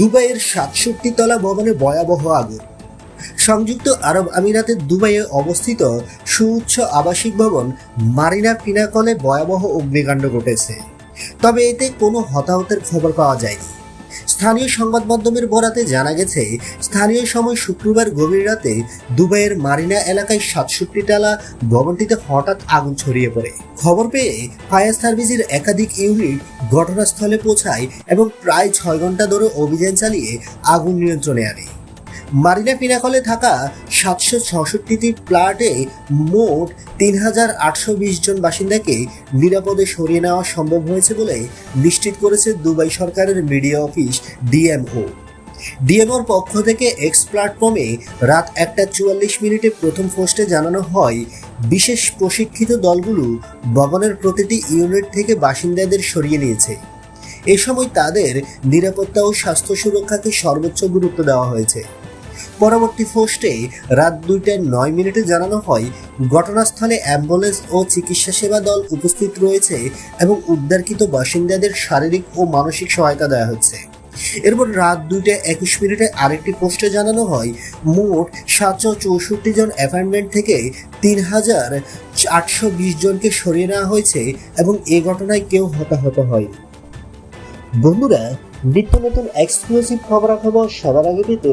দুবাইয়ের সাতষট্টি তলা ভবনে ভয়াবহ আগুন। সংযুক্ত আরব আমিরাতের দুবাইয়ে অবস্থিত সুউচ্চ আবাসিক ভবন মারিনা পিনাকলে ভয়াবহ অগ্নিকাণ্ড ঘটেছে। তবে এতে কোনো হতাহতের খবর পাওয়া যায়নি। স্থানীয় সংবাদ মাধ্যমের বরাতে জানা গেছে, স্থানীয় সময় শুক্রবার গভীর রাতে দুবাইয়ের মারিনা এলাকায় সাতষট্টি টালা ভবনটিতে হঠাৎ আগুন ছড়িয়ে পড়ে। খবর পেয়ে ফায়ার সার্ভিসের একাধিক ইউনিট ঘটনাস্থলে পৌঁছায় এবং প্রায় ছয় ঘণ্টা ধরে অভিযান চালিয়ে আগুন নিয়ন্ত্রণে আনে। মারিনা পিনাকলে থাকা সাতশো ছষট্টিটি প্লাটে মোট তিন হাজার আটশো বিশ জন বাসিন্দাকে নিরাপদে সরিয়ে নেওয়া সম্ভব হয়েছে বলে নিশ্চিত করেছে দুবাই সরকারের মিডিয়া অফিস ডিএমও। ডিএমওর পক্ষ থেকে এক্স প্ল্যাটফর্মে রাত একটা চুয়াল্লিশ মিনিটে প্রথম পোস্টে জানানো হয়, বিশেষ প্রশিক্ষিত দলগুলো ভবনের প্রতিটি ইউনিট থেকে বাসিন্দাদের সরিয়ে নিয়েছে। এ সময় তাদের নিরাপত্তা ও স্বাস্থ্য সুরক্ষাকে সর্বোচ্চ গুরুত্ব দেওয়া হয়েছে। পরবর্তী পোস্টে রাত দুইটায় নয় মিনিটে জানানো হয়, ঘটনাস্থলে অ্যাম্বুলেন্স ও চিকিৎসা সেবা দল উপস্থিত রয়েছে এবং উদ্ধারকৃত বাসিন্দাদের শারীরিক ও মানসিক সহায়তা দেওয়া হচ্ছে। এরপর রাত দুইটা একুশ মিনিটে আরেকটি পোস্টে জানানো হয়, মোট সাতশো চৌষট্টি জন অ্যাপার্টমেন্ট থেকে তিন হাজার আটশো বিশ জনকে সরিয়ে নেওয়া হয়েছে এবং এ ঘটনায় কেউ হতাহত হয় বন্ধুরা, নিত্য নতুন এক্সক্লুসিভ খবরাখবর সবার আগে পেতে